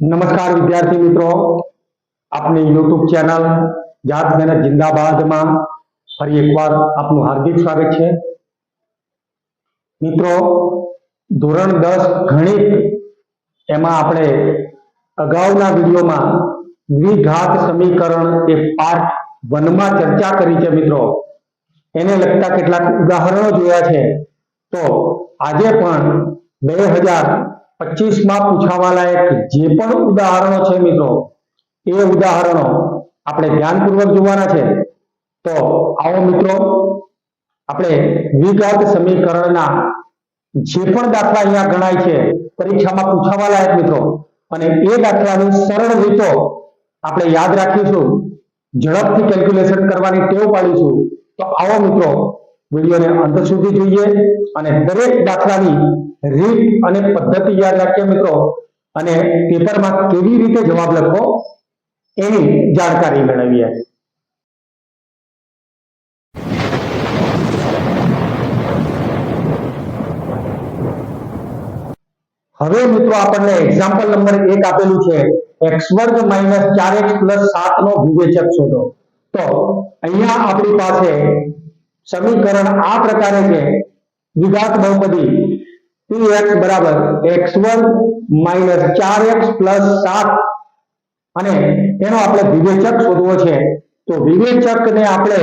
નમસ્કાર વિદ્યાર્થી મિત્રો. આપની યુટ્યુબ ચેનલ જાત મહેનત જિંદાબાદમાં ફરી એકવાર આપનું હાર્દિક સ્વાગત છે. મિત્રો, ધોરણ દસ ગણિત, એમાં આપણે અગાઉના વિડીયોમાં દ્વિઘાત સમીકરણ એ પાર્ટ વનમાં ચર્ચા કરી છે મિત્રો. એને લગતા કેટલાક ઉદાહરણો જોયા છે. તો આજે પણ બે હજાર પચીસમાં પૂછાવા લાયક જે પણ ઉદાહરણો છે મિત્રો, એ ઉદાહરણો આપણે ધ્યાનપૂર્વક જોવાના છે. તો આવો મિત્રો, આપણે દ્વિઘાત સમીકરણના જે પણ દાખલા અહીંયા ગણાય છે, પરીક્ષામાં પૂછાવા લાયક મિત્રો. અને એ દાખલાની સરળ રીતો આપણે યાદ રાખીશું. ઝડપથી કેલ્ક્યુલેશન કરવાની ટેવ પાડીશું. તો આવો મિત્રો, વિડીયોને અંત સુધી જોઈએ અને દરેક દાખલાની રીત અને પદ્ધતિ યાદ રાખીએ મિત્રો. અને પેપરમાં કેવી રીતે જવાબ લખવો એની જાણકારી મેળવીએ. હવે મિત્રો આપણને એક્ઝામ્પલ નંબર એક આપેલું છે. એક્સ વર્ગ માઇનસ ચાર એક્સ પ્લસ સાત નો વિવેચક શોધો. તો અહીંયા આપણી પાસે સમીકરણ આ પ્રકારે છે. દ્વિઘાત બહુપદી px બરાબર એક્સ વર્ગ માઇનસ ચાર એક્સ પ્લસ સાત. અને એનો આપણે વિવેચક શોધવો છે. તો વિવેચકને આપણે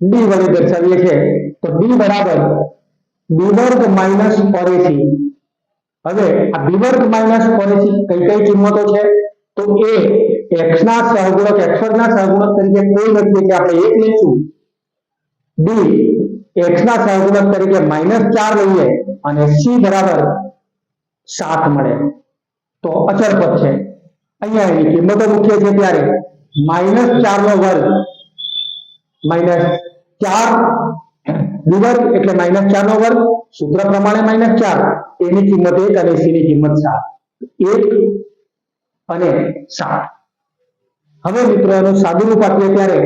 ડી વડે દર્શાવીએ છીએ. તો d બરાબર b વર્ગ માઇનસ ચોર્યાસી હવે આ b વર્ગ માઇનસ ચોર્યાસી કઈ કઈ કિંમતો છે? તો એ એક્સ ના સહગુણક x વર્ગના સહગુણક તરીકે કોઈ નથી, એટલે આપણે એક લઈશું. b x ના સહગુણક તરીકે માઇનસ ચાર લઈએ અને સી બરાબર સાત મળે. તો અચળ પદ છે. અહીંયા એની કિંમતો મૂકીએ છીએ ત્યારે માઇનસ ચાર નો વર્ગ માઇનસ ચાર વિવર્ગ એટલે માઇનસ ચાર નો વર્ગ. સૂત્ર પ્રમાણે માઇનસ ચાર. એની કિંમત એક અને સી ની કિંમત સાત. એક અને સાત. હવે મિત્રો એનું સાદું રૂપ આપીએ ત્યારે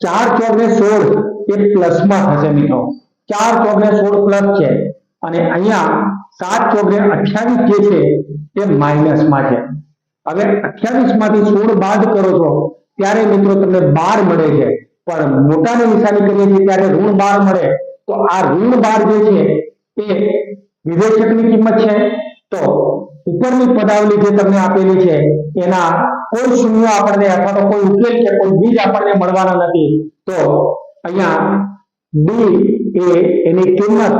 ચાર ચોક સોળ એ પ્લસમાં થશે મિત્રો. ચાર ચોક સોળ પ્લસ છે. અને અહીંયા સાત ચોક અઠ્યાવીસ જે છે તે માઇનસમાં છે. હવે અઠ્યાવીસમાંથી સોળ બાદ કરો છો, ત્યારે મિત્રો તમને બાર મળે છે. પણ મોટાની નિશાની કરીએ છીએ ત્યારે ઋણ બાર મળે. તો આ ઋણ બાર જે છે, એ વિવેચકની કિંમત છે. તો ઉપરની પદાવલી જે તમને આપેલી છે, એના કોઈ શૂન્ય આપણને અથવા તો કોઈ ઉકેલ કે કોઈ બીજ આપણને મળવાના નથી. તો અહીંયા ડી એ એની કિંમત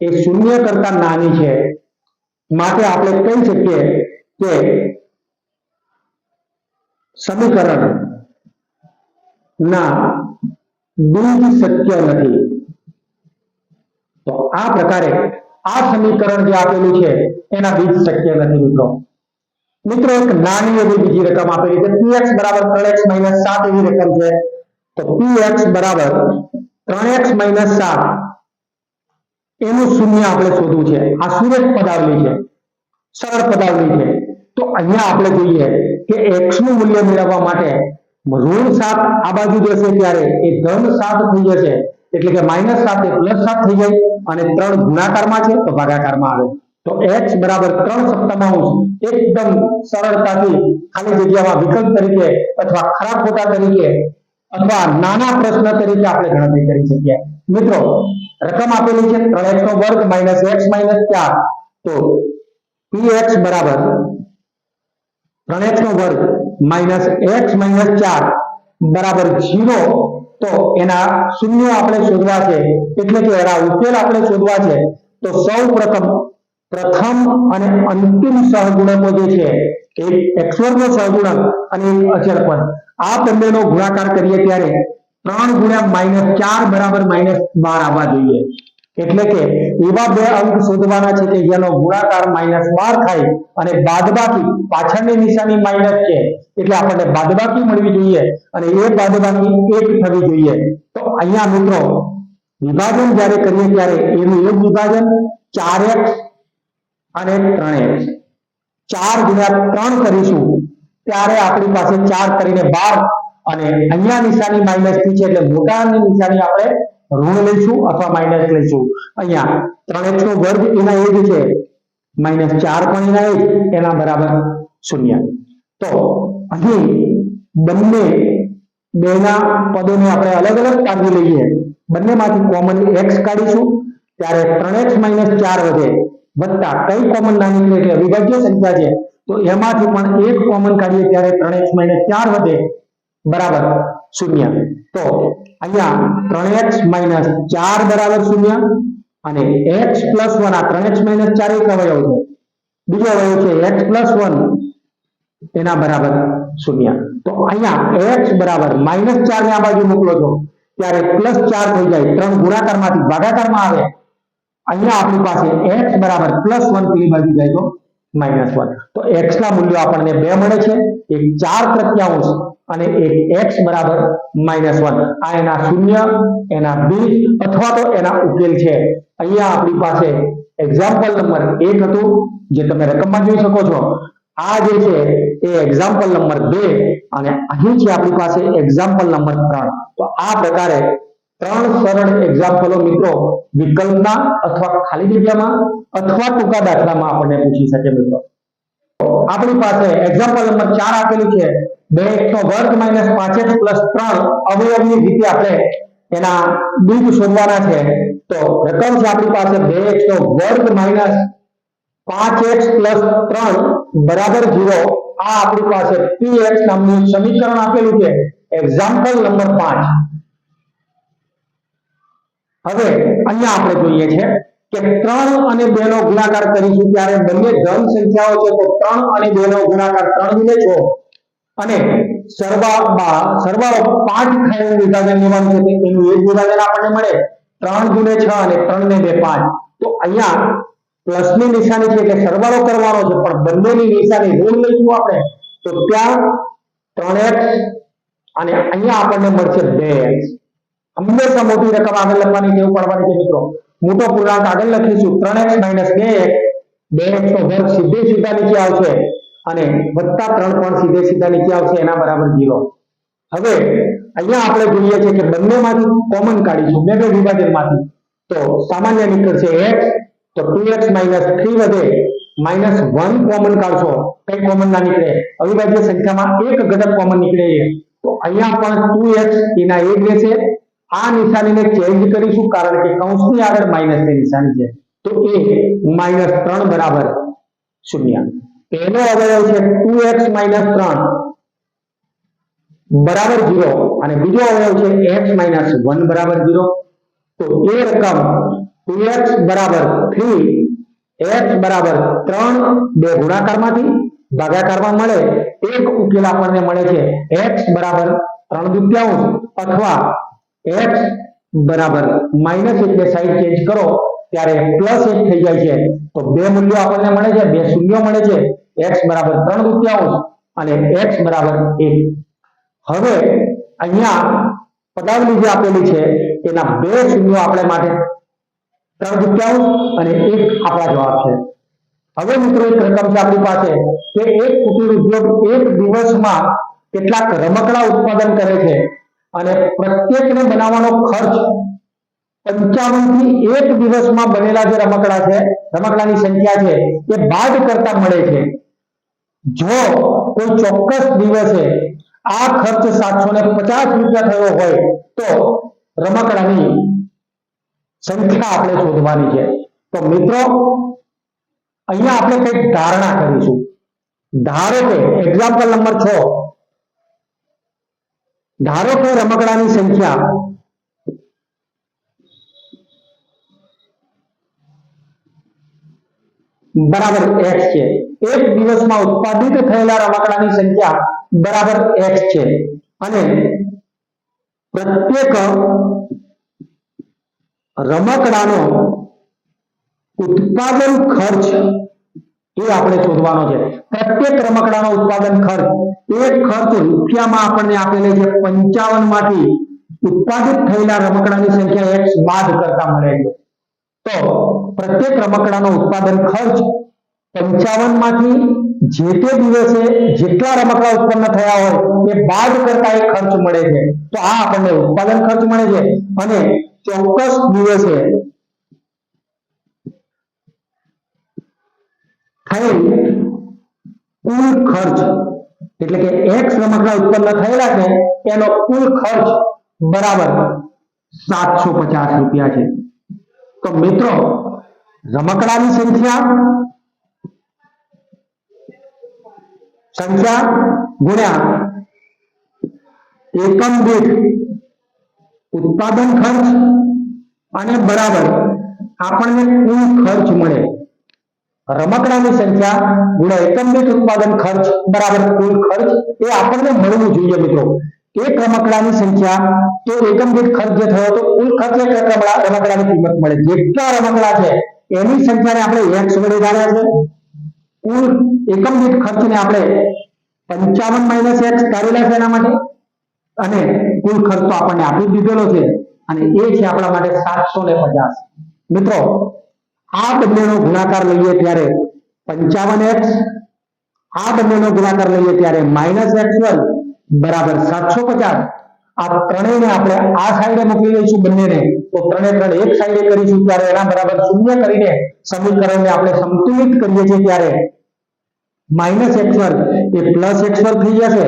એ શૂન્ય કરતા નાની છે. માટે આપણે કહી શકીએ કે સમીકરણ ના બીજ શક્ય નથી. તો આ પ્રકારે આ સમીકરણ જે આપેલું છે, એના બીજ શક્ય નથી મિત્રો. મિત્રો, એક નાની એવી બીજી રકમ આપેલી છે. Px બરાબર 3x 7 એવી રકમ છે. તો px બરાબર 3x 7 એનું શૂન્ય આપણે શોધવું છે. આ સુરેખ પદાવલી છે. સરળ પદાવલી છે. તો અહીંયા આપણે જોઈએ કે x નું મૂલ્ય મેળવવા માટે ઋણ સાત આ બાજુ જશે ત્યારે. એ ધન સાત થઈ જશે. એટલે કે માઇનસ એ પ્લસ સાત થઈ જાય અને ત્રણ ગુણાકારમાં છે તો ભાગાકારમાં આવે. તો x બરાબર ત્રણ સપ્તમાંશ એકદમ સરળતાથી ખાલી જગ્યામાં વિકલ્પ તરીકે અથવા ખરા ખોટા તરીકે અથવા નાના પ્રશ્ન તરીકે આપણે ગણતરી કરી શકીએ. મિત્રો, રકમ આપેલી છે ત્રણ એક્સ નો વર્ગ માઇનસ એક્સ માઇનસ ચાર. તો px બરાબર ત્રણ એક્સ નો વર્ગ માઇનસ એક્સ માઇનસ ચાર બરાબર જીરો તો એના શૂન્ય આપણે શોધવા છે, એટલે કે એના ઉકેલ આપણે શોધવા છે, તો સૌ પ્રથમ પ્રથમ અને અંતિમ સહગુણકો જે છે એક નો સહગુણક અને એક અચળ પદ આ બંનેનો ગુણાકાર કરીએ ત્યારે ત્રણ ગુણ્યા માઇનસ ચાર બરાબર માઇનસ બાર આવવા જોઈએ. એટલે કે એવા બે અંક શોધવાના છે કે જેનો ગુણાકાર માઇનસ બાર થાય અને બાદબાકી પાછળની નિશાની માઇનસ છે. એટલે આપણને બાદબાકી મળવી જોઈએ અને એ બાદબાકી એક થવી જોઈએ. તો અહીંયા મિત્રો, વિભાજન જ્યારે કરીએ ત્યારે એનું એક વિભાજન ચાર એક્સ અને ત્રણ ચાર ગુણ્યા ત્રણ કરીશું ત્યારે આપણી પાસે ચાર કરીને બાર અને અહીંયા નિશાની માઇનસથી છે એટલે મોટાની નિશાની આપણે ઋણ લઈશું અથવા માઇનસ લઈશું? અહીંયા ત્રણ એક્સ નો વર્ગ એના એ છે. માઇનસ ચાર પણ એના એ એના બરાબર શૂન્ય. તો અહીં બંને બેના પદોને આપણે અલગ અલગ કાઢી લઈએ. બંનેમાંથી કોમન એક્સ કાઢીશું. ત્યારે ત્રણ એક્સ માઇનસ ચાર વધે. વત્તા કઈ કોમન ના નીકળે એટલે અવિભાજ્ય સંખ્યા છે. તો એમાંથી પણ એક કોમન કાઢીએ ત્યારે ત્રણ એક્સ માઇનસ ચાર વધે. બરાબર શૂન્ય. તો અહીંયા ત્રણ એક્સ માઇનસ ચાર બરાબર શૂન્ય અને એક્સ પ્લસ વન, આ ત્રણ એક્સ માઇનસ ચાર એક અવયવ છે. બીજો અવયવ છે એક્સ પ્લસ વન, એના બરાબર શૂન્ય. તો અહીંયા એક્સ બરાબર માઇનસ ચાર ને આ બાજુ મોકલો છો, ત્યારે પ્લસ ચાર થઈ જાય, ત્રણ ગુણાકારમાંથી ભાગાકારમાં આવે. અહીંયા આપણી પાસે એક્સ બરાબર પ્લસ વન પેલી બાજુ જાય તો માઇનસ વન. તો એક્સ ના મૂલ્યો આપણને બે મળે છે. એક ચાર પ્રત્યાંશ અને એક એક્સ બરાબર માઇનસ વન. આ એના શૂન્ય, એના બી અથવા તો એના ઉકેલ છે. અહીંયા આપણી પાસે એક્ઝામ્પલ નંબર એક હતું, જે તમે રકમમાં જોઈ શકો છો. આ જે છે એ એક્ઝામ્પલ નંબર બે અને અહીં છે આપણી પાસે એક્ઝામ્પલ નંબર ત્રણ. તો આ પ્રકારે ત્રણ સરળ એક્ઝામ્પલો મિત્રો વિકલ્પના અથવા ખાલી જગ્યામાં અથવા ટૂંકા દાખલામાં આપણને પૂછી શકે મિત્રો. આપણી પાસે એક્ઝામ્પલ નંબર ચાર આપેલું છે. બે નો વર્ગ માઇનસ પાંચ એક પ્લસ ત્રણ અવયવની રીતે આપણે એના દૂધ શોધવાના છે. તો રકમ છે આપણી પાસે બે એક્સ નો વર્ગ માઇનસ પાંચ એક્સ પ્લસ ત્રણ બરાબર ઝીરો આ આપણી પાસે પી એક્સ નામનું સમીકરણ આપેલું છે. એક્ઝામ્પલ નંબર પાંચ. હવે અહીંયા આપણે જોઈએ છે. કે ત્રણ અને બે નો ગુણાકાર કરીશું ત્યારે બંને ધન સંખ્યાઓ છે, તો ત્રણ અને બે નો ગુણાકાર ત્રણ ગુણે છો. અને સરવાળા સરવાળો પાંચ થાય વિભાજન લેવાનું છે એનું એક વિભાજન આપણને મળે. ત્રણ ગુણે છ અને ત્રણ ને બે પાંચ. તો અહીંયા પ્લસની નિશાની છે એટલે સરવાળો કરવાનો છે, પણ બંનેની નિશાની ઋણ લઈશું આપણે. તો ત્યાં ત્રણ અને અહીંયા આપણને મળશે બે એક્સ. હંમેશા મોટી રકમ આગળ લખવાની ટેવ પાડવાની છે મિત્રો. મોટો પૂર્ણાંક આગળ લખીશું. ત્રણ એક્સ માઇનસ બે એક્સ બે એક્સ નો વર્ગ સીધે સીધા નીચે આવશે અને વત્તા ત્રણ પણ સીધે સીધા નીચે આવશે, એના બરાબર જીરો હવે અહીંયા આપણે જોઈએ છે કે બંનેમાંથી કોમન કાઢીશું, બે બે વિભાજનમાંથી. તો સામાન્ય નીકળશે એક્સ તો ટુ એક્સ માઇનસ થ્રી વધે માઇનસ વન કોમન કાઢશો, કઈ કોમન ના નીકળે. અવિભાજ્ય સંખ્યામાં એક ઘટક કોમન નીકળે. તો અહીંયા પણ ટુ એક્સ એના એક રહેશે આ નિશાનીને ચેન્જ કરીશું કારણ કે કૌંસની આગળ માઇનસની નિશાની છે. તો એ માઇનસ ત્રણ બરાબર શૂન્ય. એનો અવયવ છે ટુ એક્સ માઇનસ ત્રણ. બરાબર ઝીરો અને બીજો અવયવ છે એક્સ માઇનસ વન બરાબર ઝીરો તો એ રકમ ટુ એક્સ બરાબર થ્રી એક્સ બરાબર ત્રણ બે ગુણાકારમાંથી ભાગાકારમાં મળે. એક ઉકેલ આપણને મળે છે એક્સ બરાબર ત્રણ દુત્યાંશ અથવા એક્સ બરાબર માઇનસ એટલે સાઈડ ચેન્જ કરો, ત્યારે પ્લસ એક થઈ જાય છે. તો બે મૂલ્યો આપણને મળે છે, બે શૂન્ય મળે છે. એક્સ બરાબર ત્રણ અને એક્સ બરાબર હવે અહીંયા પદાવલી જે આપેલી છે, એના બે શૂન્ય આપણે માટે ત્રણ દુત્યાંશ અને એક આપણા જવાબ છે. હવે મિત્રો એક રકમ છે આપણી પાસે, કે એક કુટીર ઉદ્યોગ એક દિવસમાં કેટલાક રમકડા ઉત્પાદન કરે છે. અને પ્રત્યેકને બનાવવાનો ખર્ચ પંચાવનથી એક દિવસમાં બનેલા જે રમકડા છે, રમકડાની સંખ્યા છે, એ બાદ કરતા મળે છે. જો કોઈ ચોક્કસ દિવસે આ ખર્ચ સાતસો ને પચાસ રૂપિયા થયો હોય, તો રમકડાની સંખ્યા આપણે શોધવાની છે. તો મિત્રો, અહીંયા આપણે કંઈક ધારણા કરીશું. ધારો કે એક્ઝામ્પલ નંબર છ. ધારો કે રમકડાની સંખ્યા બરાબર x છે. એક દિવસમાં ઉત્પાદિત થયેલા રમકડાની સંખ્યા બરાબર x છે. અને પ્રત્યેક રમકડાનો ઉત્પાદન ખર્ચ એ આપણે શોધવાનો છે. પ્રત્યેક રમકડાનો ઉત્પાદન ખર્ચ, એ ખર્ચ રૂપિયામાં આપણને આપેલે છે પંચાવનમાંથી ઉત્પાદિત થયેલા રમકડાની સંખ્યા એક્સ બાદ કરતા મળે છે. તો પ્રત્યેક રમકડાનો ઉત્પાદન ખર્ચ પંચાવનમાંથી જે તે દિવસે જેટલા રમકડા ઉત્પન્ન થયા હોય, એ બાદ કરતા એ ખર્ચ મળે છે. તો આ આપણને ઉત્પાદન ખર્ચ મળે છે. અને ચોક્કસ દિવસે થયેલ કુલ ખર્ચ, એટલે કે એક્સ રમકડા ઉત્પન્ન થયેલા છે, એનો કુલ ખર્ચ બરાબર સાતસો પચાસ રૂપિયા છે. તો મિત્રો, રમકડાની સંખ્યા સંખ્યા ગુણ્યા એકમ દીઠ ઉત્પાદન ખર્ચ અને બરાબર આપણને કુલ ખર્ચ મળે. રમકડાની સંખ્યા ગુણ્યા એકમ દીઠ ઉત્પાદન ખર્ચ બરાબર કુલ ખર્ચ એ આપણને મળવું જોઈએ મિત્રો. એક રમકડાની સંખ્યા તો એકમ દીઠ ખર્ચ જે થયો તો કુલ ખર્ચ રમકડાની કિંમત મળે. જેટલા રમકડા છે, એની સંખ્યાને આપણે એક્સ વડે ધાર્યા છે. કુલ એકમ દીઠ ખર્ચને આપણે પંચાવન માઇનસ એક્સ ધારેલા છે એના માટે. અને કુલ ખર્ચ તો આપણને આપી દીધેલો છે. અને એ છે આપણા માટે સાતસો ને પચાસ. મિત્રો આ બંનેનો ગુણાકાર લઈએ ત્યારે પંચાવન એક્સ. આ બંનેનો ગુણાકાર લઈએ ત્યારે માઇનસ એક્સ વન બરાબર સાતસો પચાસ. આ ત્રણેયને આપણે આ સાઈડે મૂકી લઈશું બંનેને. તો ત્રણે ત્રણ એક સાઈડે કરીશું ત્યારે એના બરાબર શૂન્ય કરીને સમીકરણને આપણે સંતુલિત કરીએ છીએ ત્યારે માઇનસ એક્સ વર્ગ એ પ્લસ એક્સ વર્ગ થઈ જશે.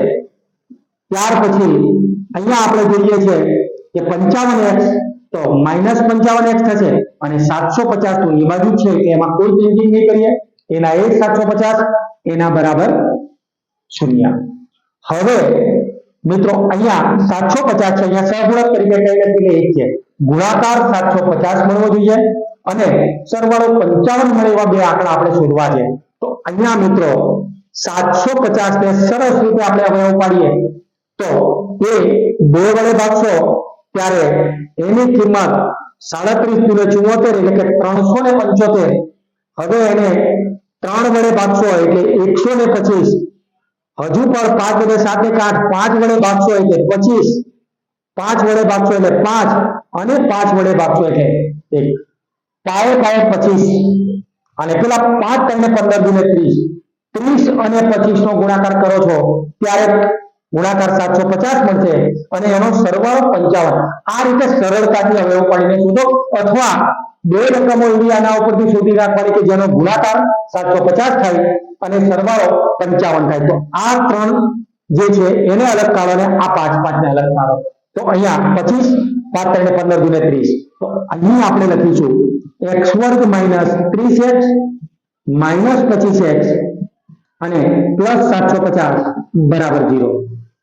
ત્યાર પછી અહીંયા આપણે જોઈએ છે કે પંચાવન એક્સ તો માઇનસ પંચાવન એક્સ થશે અને સાતસો પચાસ એ બાજુ છે એમાં કોઈ ચેન્જિંગ નહીં કરીએ. એના એક સાતસો પચાસ, એના બરાબર શૂન્ય. હવે મિત્રો અહીંયા સાતસો પચાસ છે, અહીંયા સહગુણક તરીકે કઈ નથી એક છે. ગુણાકાર સાતસો પચાસ મળવો જોઈએ અને સરવાળો પંચાવન મળે એવા બે આંકડા આપણે શોધવા છે. તો અહીંયા મિત્રો સાતસો પચાસ ને સરસ રીતે આપણે હવે પાડીએ તો એ બે વડે ભાગશો ત્યારે એની કિંમત સાડત્રીસ ગુણે ચુમ્મોતેર એટલે કે ત્રણસો ને પંચોતેર. હવે એને ત્રણ વડે ભાગશો એટલે એકસો ને પચીસ. હજુ પણ પાંચ વડે સાત એક પાંચ વડે ભાગશો એટલે પચીસ. પાંચ વડે ભાગશો એટલે પાંચ અને પાંચ વડે ભાગશો એટલે એક. પાયે પાયે પચીસ. અને પેલા પાંચ તમને પંદર ગુણે ત્રીસ. ત્રીસ અને પચીસ નો ગુણાકાર કરો છો, ત્યારે ગુણાકાર સાતસો પચાસ મળશે અને એનો સરવાળો પંચાવન. આ રીતે સરળતાથી અવયવ પાડીને શોધો. અથવા બે રકમો એવી આના ઉપરથી શોધી રાખવાની કે જેનો ગુણાકાર સાતસો પચાસ થાય અને સરવાળો પંચાવન થાય. તો આ ત્રણ જે છે એને અલગ કાઢો અને આ પાંચ પાંચ ને અલગ કાઢો. તો અહીંયા પચીસ, પાંચ ત્રણ ને પંદર ગુને ત્રીસ. તો અહીં આપણે લખીશું એક્સ વર્ગ માઇનસ ત્રીસ એક્સ, માઇનસ પચીસ એક્સ અને પ્લસ સાતસો પચાસ બરાબર જીરો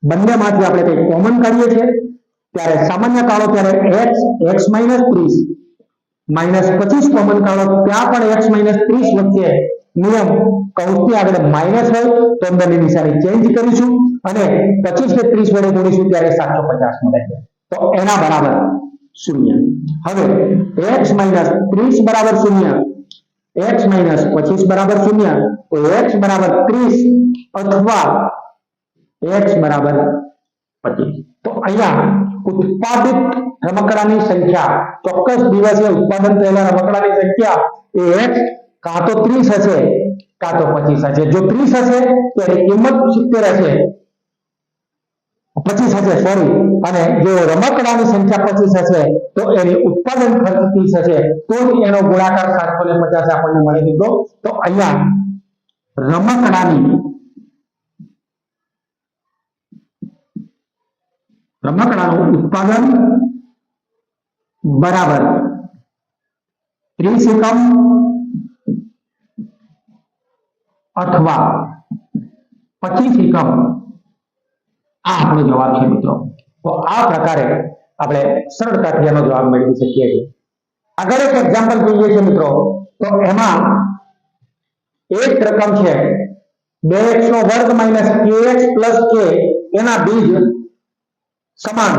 બંનેમાંથી આપણે કંઈક કોમન કાઢીએ છીએ, ત્યારે સામાન્ય કાઢો ત્યારે એક્સ એક્સ માઇનસ ત્રીસ. માઇનસ પચીસ કોમન કાઢો ત્યાં પણ એક્સ માઇનસ ત્રીસ વચ્ચે નિયમ કૌંસની આગળ માઇનસ હોય, તો અંદરની નિશાની ચેન્જ કરીશું અને પચીસ ને ત્રીસ વડે જોડીશું ત્યારે સાતસો પચાસ મળે છે. તો એના બરાબર શૂન્ય. હવે એક્સ માઇનસ ત્રીસ બરાબર શૂન્ય એક્સ માઇનસ પચીસ બરાબર શૂન્ય, તો એક્સ બરાબર ત્રીસ અથવા એક્સ બરાબર પચીસ. તો અહીંયા ઉત્પાદિત રમકડાની સંખ્યા, ચોક્કસ દિવસે ઉત્પાદન થયેલા રમકડાની સંખ્યા એ કાં તો ત્રીસ હશે, કાં તો પચીસ હશે. જો ત્રીસ હશે, તો એની કિંમત સિત્તેર હશે. પચીસ હશે સોરી અને જો રમકડાની સંખ્યા પચીસ હશે, તો એની ઉત્પાદન ખર્ચ ત્રીસ હશે. તો એનો ગુણાકાર સાતસો ને પચાસ આપણને મળી દીધો. તો અહીંયા રમકડાની રમકડાનું ઉત્પાદન બરાબર. ત્રીસ એકમ અથવા પચીસ એકમ. આ આપણો જવાબ છે મિત્રો. તો આ પ્રકારે આપણે સરળતાથી એનો જવાબ મેળવી શકીએ છીએ. આગળ એક એક્ઝામ્પલ જોઈએ છે મિત્રો. તો એમાં એક રકમ છે. બે એક્સ નો વર્ગ માઇનસ કે એક્સ પ્લસ કે એના બીજ સમાન.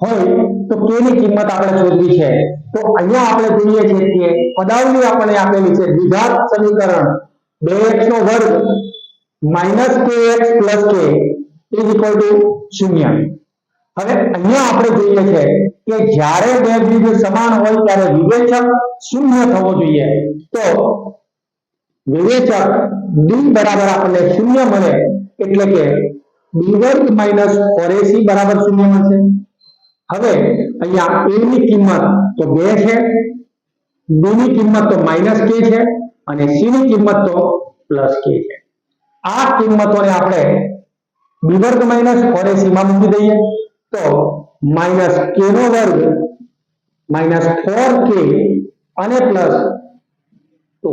હોય તો કે ની કિંમત આપણે શોધવી છે? તો અહીંયા આપણે જોઈએ છીએ કે પદાવલી આપણને આપેલી છે દ્વિઘાત સમીકરણ. બે એક્સ નો વર્ગ કે ઇઝ શૂન્ય. હવે અહીંયા આપણે જોઈએ છે કે જ્યારે બે બીજ સમાન હોય ત્યારે વિવેચક શૂન્ય થવો જોઈએ. તો વિવેચક d બરાબર આપણને શૂન્ય મળે એટલે કે બી વર્ગ માઇનસ ફોરેસી બરાબર શૂન્ય મળશે? હવે અહીંયા એ ની કિંમત તો બે છે બી ની કિંમત તો માઇનસ કે છે અને સી ની કિંમત તો પ્લસ કે છે. આ કિંમતોને આપણે બી વર્ગ માઇનસ ફોરમાં મૂકી દઈએ તો માઇનસ કે નો વર્ગ માઇનસ ફોર કે અને પ્લસ ટુ.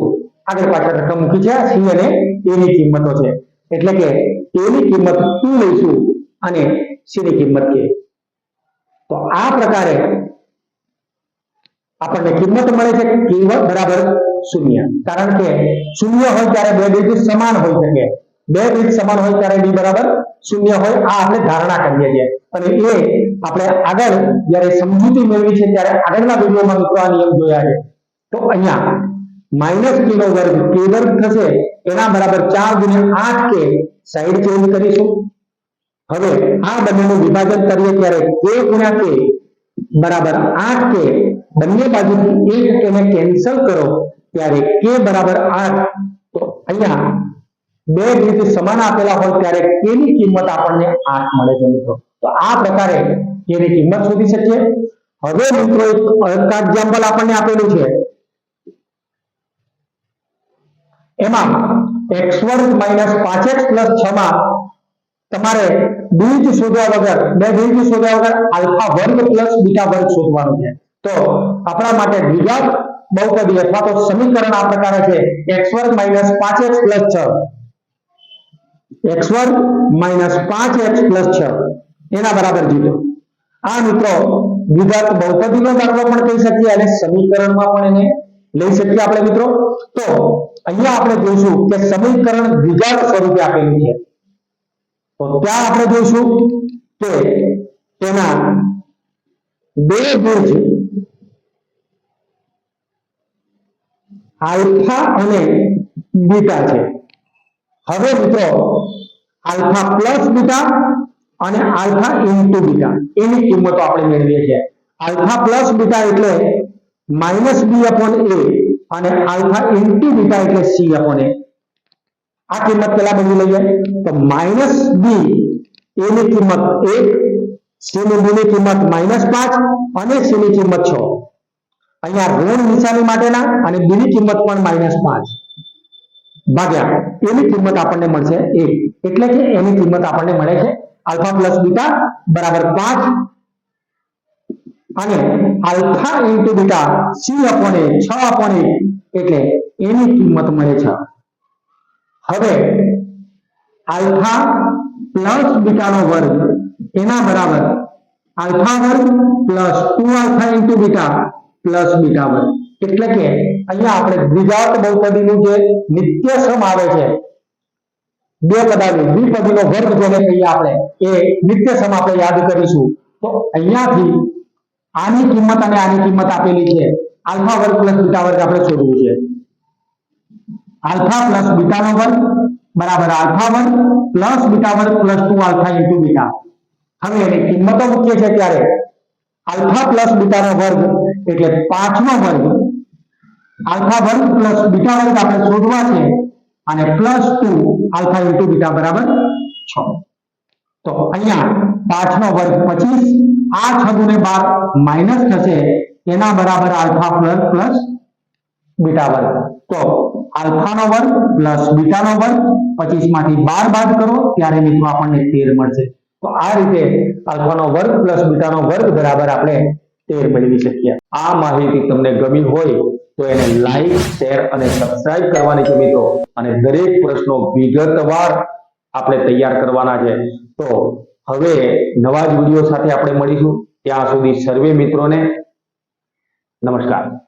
આગળ પાછળ રકમ મૂકી છે સી અને એ ની કિંમતો છે. એટલે કે a કિંમત ટુ લઈશું અને સીની કિંમત કે? તો આ પ્રકારે આપણને કિંમત મળે છે કિંમત બરાબર શૂન્ય. કારણ કે શૂન્ય હોય ત્યારે બે બીજ સમાન હોઈ શકે. બે બીજ સમાન હોય ત્યારે ડી બરાબર શૂન્ય હોય, આ આપણે ધારણા કરીએ છીએ. અને એ આપણે આગળ જ્યારે સમજૂતી મેળવી છે, ત્યારે આગળના વિડીયોમાં મિત્રો આ નિયમ જોયા છે. તો અહીંયા માઇનસ નો વર્ગ કે વર્ગ થશે, એના બરાબર ચાર ગુણ્યા આઠ કે સાઈડ ચેન્જ કરીશું. હવે આ બંનેનું વિભાજન કરીએ ત્યારે કે ગુણ્યા કે બરાબર આઠ કે બંને બાજુથી એક એને કેન્સલ કરો, ત્યારે કે બરાબર આઠ. તો અહીંયા બે રીતે સમાન આપેલા હોય ત્યારે કે ની કિંમત આપણને આઠ મળે છે મિત્રો. તો આ પ્રકારે કે ની કિંમત શોધી શકીએ. હવે મિત્રો એક એક્ઝામ્પલ આપણને આપેલું છે. એમાં એક્સ વર્ગ માઇનસ પાંચ એક્સ પ્લસ છ માં તમારે બીજ શોધ્યા વગર, બે બીજ શોધ્યા વગર આલ્ફા વર્ગ પ્લસ બીટા વર્ગ શોધવાનું છે. તો આપણા માટે દ્વિઘાત બહુપદી અથવા તો સમીકરણ આ પ્રકારે છે એક્સ વર્ગ માઇનસ પાંચ એક્સ પ્લસ છ. એક્સ વર્ગ માઇનસ પાંચ એક્સ પ્લસ છ. એના બરાબર જીરો. આ મિત્રો દ્વિઘાત બહુપદીનો દાખલો પણ કહી શકીએ અને સમીકરણમાં પણ એને લઈ શકીએ આપણે મિત્રો. તો અહીંયા આપણે જોઈશું કે સમીકરણ દ્વિઘાત સ્વરૂપે આપેલું છે. તો ત્યાં આપણે જોઈશું કે તેના બે ભુજ આલ્ફા અને બીટા છે. હવે મિત્રો, આલ્ફા પ્લસ બીટા અને આલ્ફા ઇન્ટુ બીટા. એની કિંમતો આપણે મેળવીએ છીએ. આલ્ફા પ્લસ બીટા એટલે માઇનસ બી અપોન એ. અને આલ્ફા ઇન્ટુ બીટા એટલે સી અપોન આ કિંમત પેલા બની લઈએ. તો માઇનસ બી એની કિંમત એક, સી ની કિંમત માઇનસ પાંચ અને સી ની કિંમત છ. અહીંયા ઋણ નિશાની માટેના અને બી ની કિંમત પણ માઇનસ પાંચ. ભાગ્યા, એની કિંમત આપણને મળશે એક. એટલે કે એની કિંમત આપણને મળે છે આલ્ફા પ્લસ બીટા બરાબર પાંચ અને alpha into beta c upon a છ અપોન એ એટલે એની કિંમત મળે છે. હવે આલ્ફા પ્લસ બીટાનો વર્ગ, એના બરાબર આલ્ફા વર્ગ plus two alpha into beta plus beta વર્ગ. એટલે કે અહીંયા આપણે દ્વિઘાત બહુપદીનું જે નિત્ય સમ આવે છે, બે પદાની દ્વિપદીનો વર્ગ જેને કહીએ આપણે, એ નિત્ય સમ આપણે યાદ કરીશું. તો અહીંયાથી આની કિંમત અને આની કિંમત આપેલી છે. આલ્ફા વર્ગ પ્લસ બીટા વર્ગ આપણે શોધવું છે. આલ્ફા પ્લસ બીટા નો વર્ગ બરાબર આલ્ફા વર્ગ પ્લસ બીટા વર્ગ plus two alpha into beta. હવે એની કિંમતો મૂકીએ છીએ ત્યારે આલ્ફા પ્લસ બીટા નો વર્ગ એટલે પાંચ નો વર્ગ, આલ્ફા વર્ગ પ્લસ બીટા વર્ગ આપણે શોધવા છે અને plus two alpha into beta બરાબર છ. તો અહીંયા પાંચ નો વર્ગ પચીસ આ છ ગુણે બાર માઇનસ થશે એના બરાબર આલ્ફા પ્લસ પ્લસ બીટા વર્ગ. તો આલ્ફા નો વર્ગ પ્લસ બીટા નો વર્ગ પચીસમાંથી બાર બાદ કરો, ત્યારે મિત્રો આપણને તેર મળશે. તો આ રીતે આલ્ફા નો વર્ગ પ્લસ બીટા નો વર્ગ બરાબર આપણે તેર મેળવી શકીએ. આ માહિતી તમને ગમી હોય તો એને લાઈક શેર અને સબસ્ક્રાઇબ કરવાની છે મિત્રો. અને દરેક પ્રશ્નો વિગતવાર આપણે તૈયાર કરવાના છે. તો હવે નવા જ વીડિયો સાથે આપણે મળીશું. ત્યાં સુધી સર્વે મિત્રોને નમસ્કાર.